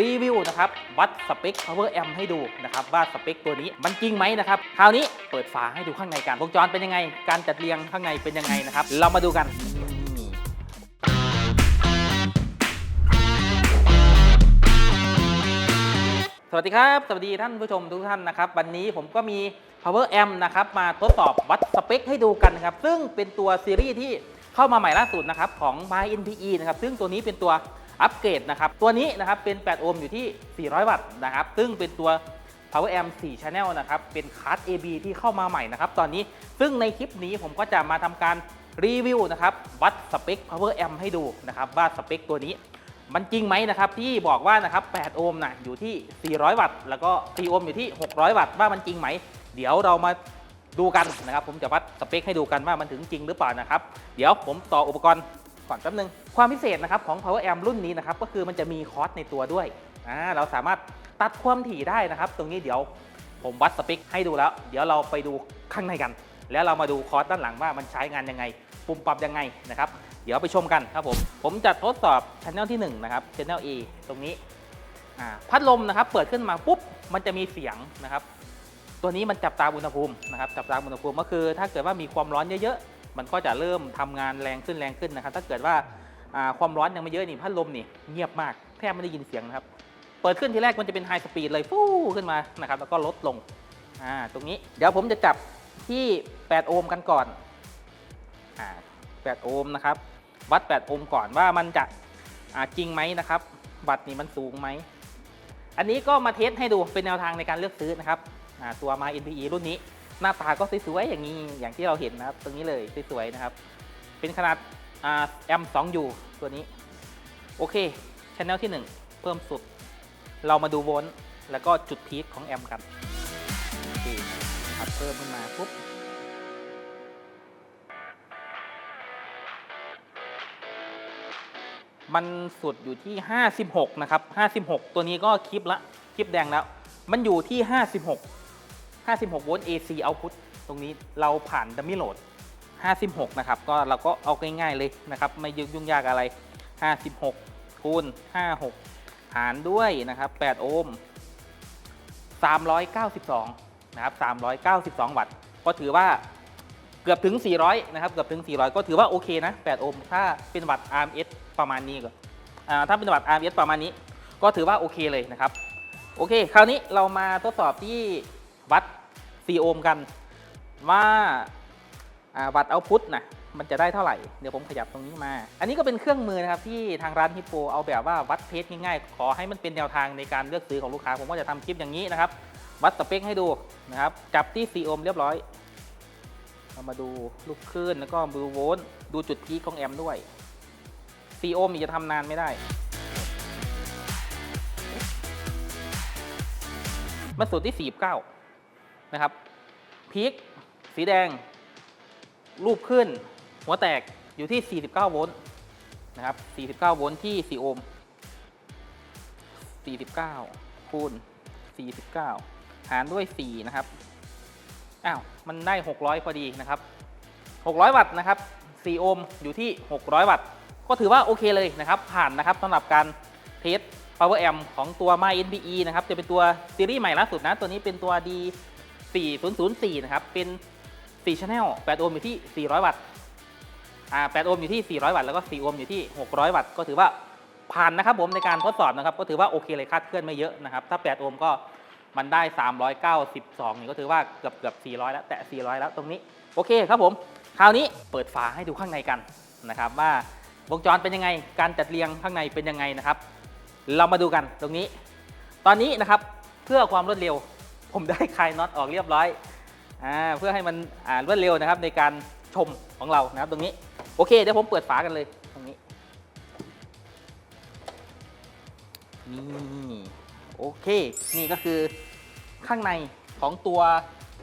รีวิวนะครับวัดสเปค power amp ให้ดูนะครับว่าสเปคตัวนี้มันจริงไหมนะครับคราวนี้เปิดฝาให้ดูข้างในกันวงจรเป็นยังไง การจัดเรียงข้างในเป็นยังไงนะครับเรามาดูกันสวัสดีครับ สวัสดีท่านผู้ชมทุกท่านนะครับ วันนี้ผมก็มี power amp นะครับมาทดสอบวัดสเปคให้ดูกันนะครับ ซึ่งเป็นตัวซีรีส์ที่เข้ามาใหม่ล่าสุดนะครับของ My NPE นะครับ ซึ่งตัวนี้เป็นตัว อัปเกรดนะครับ ตัวนี้นะครับเป็น 8 โอห์มอยู่ที่ 400 วัตต์นะครับ ซึ่งเป็นตัว Power Amp 4 Channel นะครับ เป็นคาร์ด AB ที่เข้ามาใหม่นะครับ ตอนนี้ ซึ่งในคลิปนี้ผมก็จะมาทำการรีวิวนะครับ วัดสเปค Power Amp ให้ดูนะครับ ว่าสเปคตัวนี้มันจริงไหมนะครับ ที่บอกว่านะครับ 8 โอห์มนะอยู่ที่ 400 วัตต์ แล้วก็ 4 โอห์มอยู่ที่ 600 วัตต์ ว่ามันจริงไหม เดี๋ยวเรามาดูกันนะครับ ผมจะวัดสเปคให้ดูกันว่ามันถึงจริงหรือเปล่านะครับ เดี๋ยวผมต่ออุปกรณ์ ก่อนแป๊บนึง ความพิเศษนะครับของ Power Amp รุ่นนี้นะครับก็คือมันจะมีคอร์สในตัวด้วยอ่าเราสามารถตัดความถี่ได้นะครับ ตรงนี้เดี๋ยวผมวัดสเปคให้ดูแล้ว เดี๋ยวเราไปดูข้างในกัน แล้วเรามาดูคอร์สด้านหลังว่ามันใช้งานยังไง ปุ่มปรับยังไงนะครับ เดี๋ยวไปชมกันครับผม ผมจะทดสอบ Channel ที่1นะครับ Channel A ตรงนี้อ่าพัดลมนะครับ เปิดขึ้นมาปุ๊บ มันจะมีเสียงนะครับ ตัวนี้มันจับตามอุณหภูมินะครับ จับตามอุณหภูมิก็คือ ถ้าเกิดว่ามีความร้อนเยอะ มันก็จะเริ่มทำงานแรงขึ้นแรงขึ้นนะครับ ถ้าเกิดว่าความร้อนยังไม่เยอะนี่พัดลมนี่เงียบมากแทบไม่ได้ยินเสียงนะครับ เปิดขึ้นทีแรกมันจะเป็นไฮสปีดเลยฟู่ขึ้นมานะครับ แล้วก็ลดลงอ่าตรงนี้เดี๋ยวผมจะจับที่ 8 โอห์มกันก่อนอ่า8โอห์มนะครับ วัด 8 โอห์มก่อนว่ามันจะจริงไหมนะครับวัตต์นี่มันสูงไหม อันนี้ก็มาเทสให้ดูเป็นแนวทางในการเลือกซื้อนะครับตัวมา NPE รุ่นนี้ หน้าตาก็สวยๆอย่างนี้อย่างที่เราเห็นนะครับ ตรงนี้เลยสวยๆนะครับ เป็นขนาด M2U ตัวนี้ โอเคช anel ที่ 1 เพิ่มสุด เรามาดูโวลต์แล้วก็จุดพีคของแอมกันโอเคครับเพิ่มขึ้นมาปุ๊บมันสุดอยู่ที่ 56 นะครับ 56 ตัวนี้ก็คลิปละ คลิปแดงแล้ว มันอยู่ที่ 56 56 โวลต์ AC output ตรงนี้เราผ่านดัมมี่โหลด 56 นะครับ ก็เราก็เอาง่ายๆเลยนะครับ ไม่ยุ่งยากอะไร 56 คูณ 56 หารด้วยนะครับ 8 โอห์ม 392 นะครับ 392 วัตต์ ก็ถือว่าเกือบถึง 400 นะครับ เกือบถึง 400 ก็ถือว่าโอเคนะ 8 โอห์ม ถ้าเป็นวัตต์ RMS ประมาณนี้ก็อ่าถ้าเป็นวัตต์ RMS ประมาณนี้ ก็ถือว่าโอเคเลยนะครับ โอเค คราวนี้เรามาทดสอบที่ วัด4โอห์มกันว่าวัตต์เอาพุทนะมันจะได้เท่าไหร่ เดี๋ยวผมขยับตรงนี้มา อันนี้ก็เป็นเครื่องมือนะครับที่ทางร้านฮิปโปเอาแบบว่าวัดเทสง่ายๆ ขอให้มันเป็นแนวทางในการเลือกซื้อของลูกค้า ผมก็จะทำคลิปอย่างนี้นะครับ วัดสเปคให้ดูนะครับ จับที่4โอห์มเรียบร้อยเรามาดูลูกคลื่นแล้วก็ดูโวลต์ดูจุดพีคของแอมป์ด้วย4โอห์มจะทำนานไม่ได้ มันสุดที่49 นะครับพีคสีแดง รูปขึ้น หัวแตกอยู่ที่ 49 โวลต์นะครับ 49 โวลต์ที่ 4 โอห์ม 49 คูณ 49 หารด้วย 4 นะครับ อ้าว มันได้ 600 พอดีนะครับ 600 วัตต์นะครับ 4 โอห์มอยู่ที่ 600 วัตต์ ก็ถือว่าโอเคเลยนะครับ ผ่านนะครับสำหรับการเทส power amp ของตัว My NPE นะครับ จะเป็นตัวซีรีส์ใหม่ล่าสุดนะ ตัวนี้เป็นตัว D 4004 นะครับ เป็น4 channel 8 โอห์มอยู่ที่ 400 วัตต์ อ่า 8 โอห์มอยู่ที่ 400 วัตต์ แล้วก็ 4 โอห์มอยู่ที่ 600 วัตต์ ก็ถือว่าผ่านนะครับผมในการทดสอบนะครับ ก็ถือว่าโอเคเลยคาดเคลื่อนไม่เยอะนะครับ ถ้า 8 โอห์มก็มันได้ 392นี่ก็ถือว่าเกือบเกือบ400 แล้ว แตะ400 แล้วตรงนี้ โอเคครับผม คราวนี้เปิดฝาให้ดูข้างในกันนะครับว่าวงจรเป็นยังไง การจัดเรียงข้างในเป็นยังไงนะครับ เรามาดูกันตรงนี้ ตอนนี้นะครับเพื่อความรวดเร็ว ผมได้คลายน็อตออกเรียบร้อยอเพื่อให้มันรวดเร็วนะครับในการชมของเรานะครับตรงนี้โอเคเดี๋ยวผมเปิดฝากันเลยตรงนี้นี่โอเค นี่ก็คือข้างในของตัว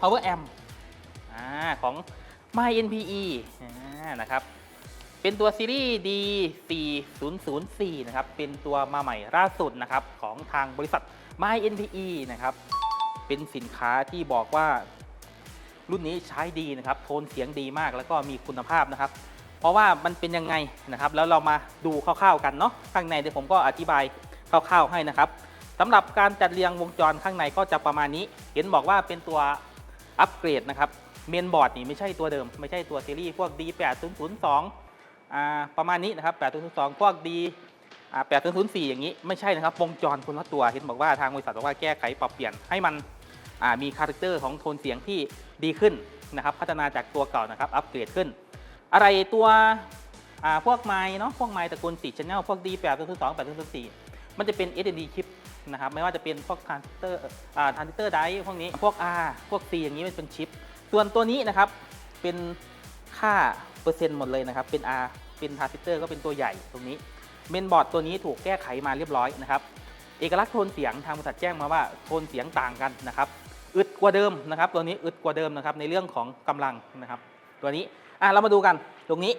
power amp อของ my NPE อนะครับเป็นตัวซีรีส์ D4004 นะครับ เป็นตัวมาใหม่ล่าสุดนะครับ ของทางบริษัท My NPE นะครับ เป็นสินค้าที่บอกว่ารุ่นนี้ใช้ดีนะครับ โทนเสียงดีมากแล้วก็มีคุณภาพนะครับ เพราะว่ามันเป็นยังไงนะครับ แล้วเรามาดูคร่าวๆกันเนาะข้างในเดี๋ยวผมก็อธิบายคร่าวๆให้นะครับสำหรับการจัดเรียงวงจรข้างในก็จะประมาณนี้ เห็นบอกว่าเป็นตัวอัปเกรดนะครับเมนบอร์ดนี่ไม่ใช่ตัวเดิม ไม่ใช่ตัวซีรีส์พวก D8002 อ่าประมาณนี้นะครับ8002 พวก D อ่า8004อย่างนี้ไม่ใช่นะครับวงจรคนละตัว เห็นบอกว่าทางบริษัทบอกว่าแก้ไขปรับเปลี่ยนให้มัน มีคาแรคเตอร์ของโทนเสียงที่ดีขึ้นนะครับพัฒนาจากตัวเก่านะครับอัปเกรดขึ้น อะไรตัวพวกไม้เนาะพวกไม้ตระกูล4 Channel พวก D 8 0 2 8 0 4มันจะเป็น SSD ชิปนะครับไม่ว่าจะเป็นพวกทรานซิสเตอร์อ่าทรานซิสเตอร์ไดพวกนี้พวก R พวก C อย่างนี้มันเป็นชิป ส่วนตัวนี้นะครับเป็นค่าเปอร์เซ็นต์หมดเลยนะครับเป็น R เป็นทรานซิสเตอร์ก็เป็นตัวใหญ่ตรงนี้เมนบอร์ดตัวนี้ถูกแก้ไขมาเรียบร้อยนะครับเอกลักษณ์โทนเสียงทางบริษัทแจ้งมาว่าโทนเสียงต่างกันนะครับ อึดกว่าเดิมนะครับ ตัวนี้อึดกว่าเดิมนะครับในเรื่องของกำลังนะครับ ตัวนี้อะเรามาดูกันตรงนี้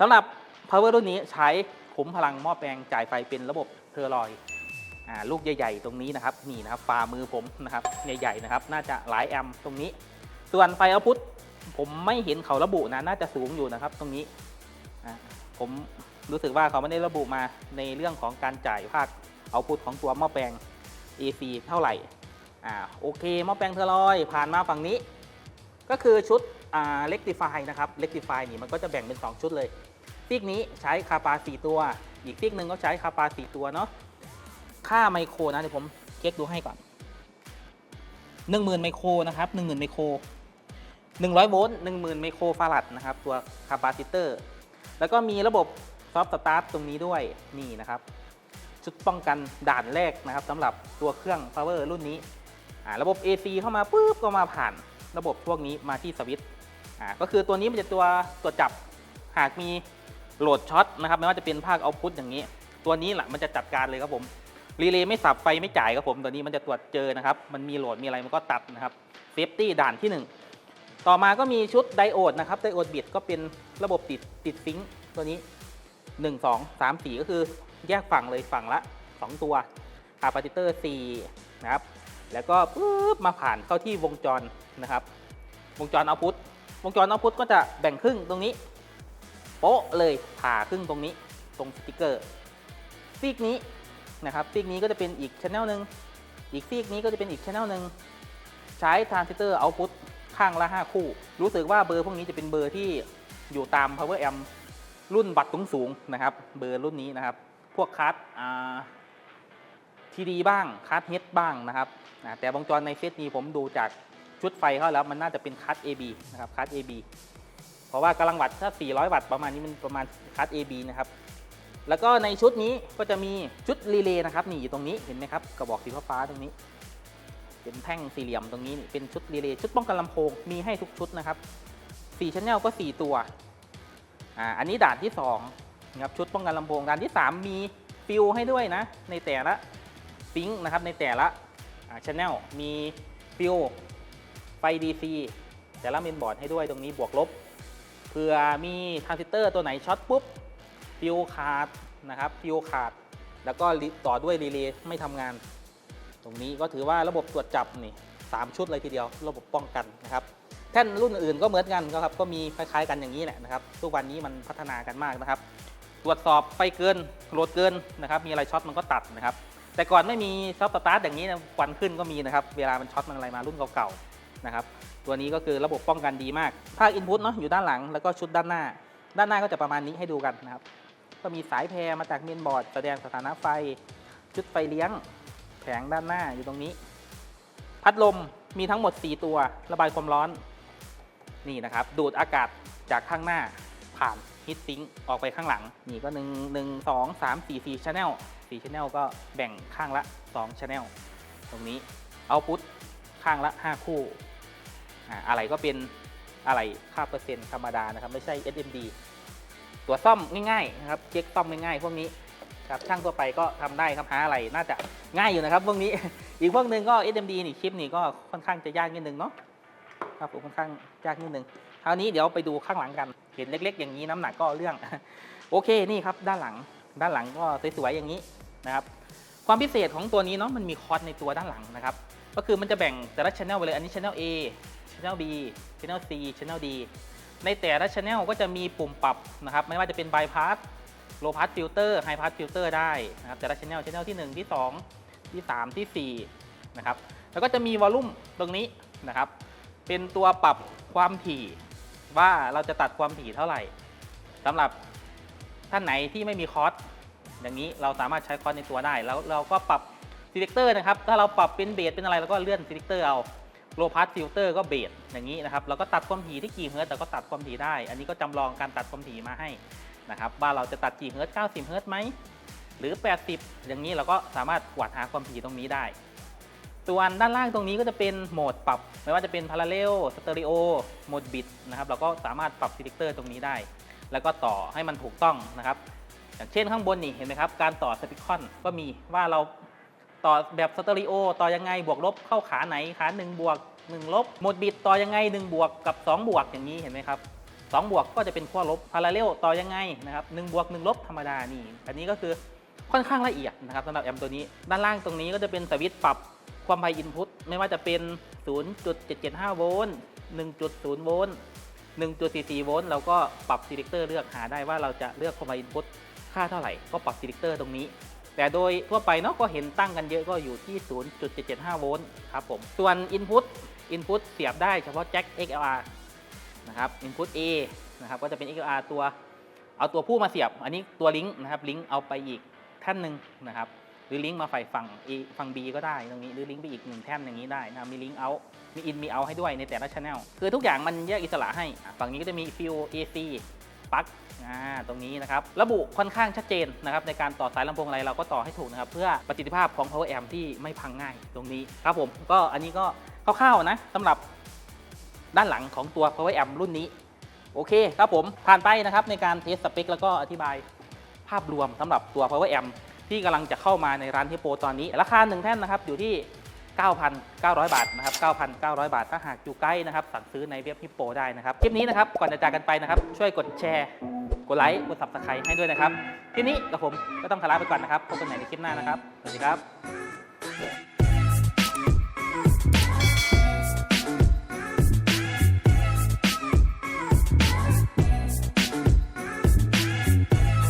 สำหรับ power รุ่นนี้ใช้ขุมพลังหม้อแปลงจ่ายไฟเป็นระบบเทอร์ลอยด์อ่าลูกใหญ่ ๆ ตรงนี้นะครับนี่นะครับฝ่ามือผมนะครับใหญ่ๆนะครับ น่าจะหลายแอมป์ตรงนี้ ส่วนไฟเอาพุทผมไม่เห็นเขาระบุนะน่าจะสูงอยู่นะครับ ตรงนี้ผมรู้สึกว่าเขาไม่ได้ระบุมาในเรื่องของการจ่ายภาคเอาพุทของตัวหม้อแปลง AC เท่าไหร่ อ่าโอเคหม้อแปลงเทอร์ลอยด์ผ่านมาฝั่งนี้ ก็คือชุดอ่าเล็กติฟายนะครับเล็กติฟายนี่มันก็จะแบ่งเป็น 2 ชุดเลยซีกนี้ใช้คาปา 4 ตัว อีกซีกหนึ่งก็ใช้คาปา 4 ตัวเนาะค่าไมโครนะเดี๋ยวผมเช็คดูให้ก่อน 10,000ไมโครนะครับ10,000ไมโคร100โวลต์10,000ไมโครฟารัดนะครับตัวคาปาซิเตอร์แล้วก็มีระบบซอฟต์สตาร์ทตรงนี้ด้วยนี่นะครับ ชุดป้องกันด่านแรกนะครับสำหรับตัวเครื่อง power รุ่นนี้ ระบบ AC เข้ามาปุ๊บก็มาผ่านระบบพวกนี้มาที่สวิตช์ก็คือตัวนี้มันจะตัวตัวจับหากมีโหลดช็อตนะครับไม่ว่าจะเป็นภาคเอาพุทอย่างนี้ ตัวนี้แหละมันจะจัดการเลยครับผมรีเลย์ไม่สับไฟไม่จ่ายครับผมตัวนี้มันจะตรวจเจอนะครับ มันมีโหลดมีอะไรมันก็ตัดนะครับเซฟตี้ด่านที่หนึ่งต่อมาก็มีชุดไดโอดนะครับไดโอดบิดก็เป็นระบบติดติดซิงค์ตัวนี้ 1 2 3 4 ก็คือแยกฝั่งเลยฝั่งละ 2 ตัวคาปาซิเตอร์4นะครับ แล้วก็ปุ๊บมาผ่านเข้าที่วงจรนะครับ วงจรเอาพุทวงจรเอาพุทก็จะแบ่งครึ่งตรงนี้ โป๊ะเลยผ่าครึ่งตรงนี้ตรงสติกเกอร์ซีกนี้นะครับซีกนี้ก็จะเป็นอีกชแนลหนึ่งอีกซีกนี้ก็จะเป็นอีกชแนลหนึ่งใช้ทรานซิสเตอร์เอาพุทข้างละ 5 คู่ รู้สึกว่าเบอร์พวกนี้จะเป็นเบอร์ที่อยู่ตาม power amp รุ่นบัตรสูงสูงๆนะครับ เบอร์รุ่นนี้นะครับ พวกคัส ทีดีบ้างคัสเฮดบ้างนะครับแต่วงจรในเซตนี้ผมดูจากชุดไฟเขาแล้วมันน่าจะเป็นคัส AB นะครับคัส AB เพราะว่ากำลังวัตต์ถ้า 400 วัตต์ประมาณนี้มันประมาณคัส AB นะครับแล้วก็ในชุดนี้ก็จะมีชุดรีเลย์นะครับนี่อยู่ตรงนี้เห็นไหมครับกระบอกสีฟ้าตรงนี้ เป็นแท่งสี่เหลี่ยมตรงนี้นี่เป็นชุดรีเลย์ชุดป้องกันลำโพงมีให้ทุกชุดนะครับ4ชั้นแนลก็ 4 ตัวอ่าอันนี้ด่านที่2นะครับชุดป้องกันลำโพงด่านที่ 3 มีฟิลให้ด้วยนะในแต่ละ ซิงค์นะครับในแต่ละชแนลมีฟิลไฟ DC แต่ละเมนบอร์ดให้ด้วยตรงนี้บวกลบเผื่อมีทรานซิสเตอร์ตัวไหนช็อตปุ๊บฟิลขาดนะครับฟิลขาด แล้วก็ต่อด้วยรีเลย์ไม่ทำงาน ตรงนี้ก็ถือว่าระบบตรวจจับนี่สามชุดเลยทีเดียว ระบบป้องกันนะครับแท่นรุ่นอื่นก็เหมือนกันครับก็มีคล้ายๆกันอย่างนี้แหละนะครับทุกวันนี้มันพัฒนากันมากนะครับ ตรวจสอบไฟเกินโหลดเกินนะครับ มีอะไรช็อตมันก็ตัดนะครับ แต่ก่อนไม่มีซอฟต์สตาร์ทอย่างนี้นะควันขึ้นก็มีนะครับ เวลามันช็อตมันอะไรมารุ่นเก่าๆนะครับ ตัวนี้ก็คือระบบป้องกันดีมากภาคอินพุตเนาะอยู่ด้านหลังแล้วก็ชุดด้านหน้า ด้านหน้าก็จะประมาณนี้ให้ดูกันนะครับ ก็มีสายแพรมาจากเมนบอร์ดแสดงสถานะไฟ ชุดไฟเลี้ยง แผงด้านหน้าอยู่ตรงนี้ พัดลมมีทั้งหมด 4 ตัว ระบายความร้อน นี่นะครับ ดูดอากาศจากข้างหน้าผ่านฮีทซิงออกไปข้างหลัง นี่ก็ 1 1 2 3 4 4 channel 4 channel ก็แบ่งข้างละ 2 channel ตรงนี้เอาพุทข้างละ 5 คู่อะไรก็เป็นอะไรค่าเปอร์เซ็นต์ธรรมดานะครับ ไม่ใช่ SMD ตัวซ่อมง่ายๆนะครับเช็คซ่อมง่ายๆพวกนี้ครับช่างทั่วไปก็ทำได้ครับหาอะไรน่าจะง่ายอยู่นะครับพวกนี้ อีกพวกหนึ่งก็ SMD นี่คลิปนี่ก็ค่อนข้างจะยากนิดนึงเนาะครับผมค่อนข้างยากนิดนึงคราวนี้เดี๋ยวไปดูข้างหลังกันเห็นเล็ก ๆ อย่างนี้น้ำหนักก็เรื่อง โอเคนี่ครับด้านหลัง ด้านหลังก็สวยๆอย่างนี้นะครับ ความพิเศษของตัวนี้เนาะมันมีคอร์สในตัวด้านหลังนะครับ ก็คือมันจะแบ่งแต่ละช anel ไปเลยอันนี้ channel A channel B channel C channel D ในแต่ละ channel ก็จะมีปุ่มปรับนะครับ ไม่ว่าจะเป็น bypass low pass filter high pass filter ได้นะครับแต่ละ channel channel ที่ 1 ที่ 2 ที่ 3 ที่ 4 นะครับ แล้วก็จะมี volume ตรงนี้นะครับ เป็นตัวปรับความถี่ว่าเราจะตัดความถี่เท่าไหร่สำหรับ ท่านไหนที่ไม่มีคอร์สอย่างนี้เราสามารถใช้คอร์สในตัวได้ แล้วเราก็ปรับ selector นะครับ ถ้าเราปรับเป็นเบสเป็นอะไรเราก็เลื่อน selector เอา low pass filter ก็เบสอย่างนี้นะครับเราก็ตัดความถี่ที่กี่เฮิร์ตแต่ก็ตัดความถี่ได้ อันนี้ก็จำลองการตัดความถี่มาให้นะครับว่าเราจะตัดกี่เฮิร์ต90 เฮิร์ตไหมหรือ 80 อย่างนี้เราก็สามารถวัดหาความถี่ตรงนี้ได้ ส่วนด้านล่างตรงนี้ก็จะเป็นโหมดปรับ ไม่ว่าจะเป็น parallel stereo โหมดบิดนะครับเราก็สามารถปรับ selector ตรงนี้ได้ แล้วก็ต่อให้มันถูกต้องนะครับ อย่างเช่นข้างบนนี่เห็นไหมครับ การต่อสปิคอนก็มีว่าเราต่อแบบสเตอริโอต่อยังไงบวกลบเข้าขาไหนขา1บวก1ลบโหมดบิดต่อยังไง 1 บวกกับ 2 บวกอย่างนี้เห็นไหมครับ2บวกก็จะเป็นขั้วลบพาราเรลต่อยังไงนะครับ1บวก1ลบธรรมดานี่อันนี้ก็คือค่อนข้างละเอียดนะครับสำหรับแอมตัวนี้ ด้านล่างตรงนี้ก็จะเป็นสวิตช์ปรับความไวอินพุตไม่ว่าจะเป็น 0.775 โวลต์ 1.0 โวลต์ 1.44โวลต์เราก็ปรับซีเลคเตอร์เลือกหาได้ว่าเราจะเลือกความไวอินพุตค่าเท่าไหร่ก็ปรับซีเลคเตอร์ตรงนี้ แต่โดยทั่วไปเนาะก็เห็นตั้งกันเยอะก็อยู่ที่ 0.775 โวลต์ครับผม ส่วน Input Input เสียบได้เฉพาะแจ็ค XLR นะครับ Input A นะครับก็จะเป็น XLR ตัว เอาตัวผู้มาเสียบ อันนี้ตัวลิงก์นะครับลิงก์เอาไปอีกท่านหนึ่งนะครับ รือลิงก์มาฝ่ายฝั่ง A ฝั่ง B ก็ได้ตรงนี้หรือลิงก์ไปอีกหนึ่งแท่นอย่างนี้ได้นะมีลิงก์เอามีอินมีเอาให้ด้วยในแต่ละช anel คือทุกอย่างมันแยกอิสระให้ ฝั่งนี้ก็จะมีฟิว AC ปลั๊กตรงนี้นะครับ ระบุค่อนข้างชัดเจนนะครับในการต่อสายลำโพงอะไรเราก็ต่อให้ถูกนะครับ เพื่อประสิทธิภาพของ power amp ที่ไม่พังง่ายตรงนี้ครับผมก็อันนี้ก็คร่าวๆนะสำหรับด้านหลังของตัว power amp รุ่นนี้ โอเคครับผมผ่านไปนะครับในการเทสสเปคแล้วก็อธิบายภาพรวมสำหรับตัว power amp ที่กำลังจะเข้ามาในร้านฮิปโปตอนนี้ ราคาหนึ่งแท่นนะครับอยู่ที่ 9,900 บาทนะครับ 9,900 บาท ถ้าหากอยู่ใกล้นะครับ สั่งซื้อในเว็บฮิปโปได้นะครับ คลิปนี้นะครับ ก่อนจะจากกันไปนะครับ ช่วยกดแชร์ กดไลค์ กดซับสไครต์ให้ด้วยนะครับคลิปนี้กับผมก็ต้องขอลาไปก่อนนะครับ พบกันใหม่ในคลิปหน้านะครับ สวัสดีครับ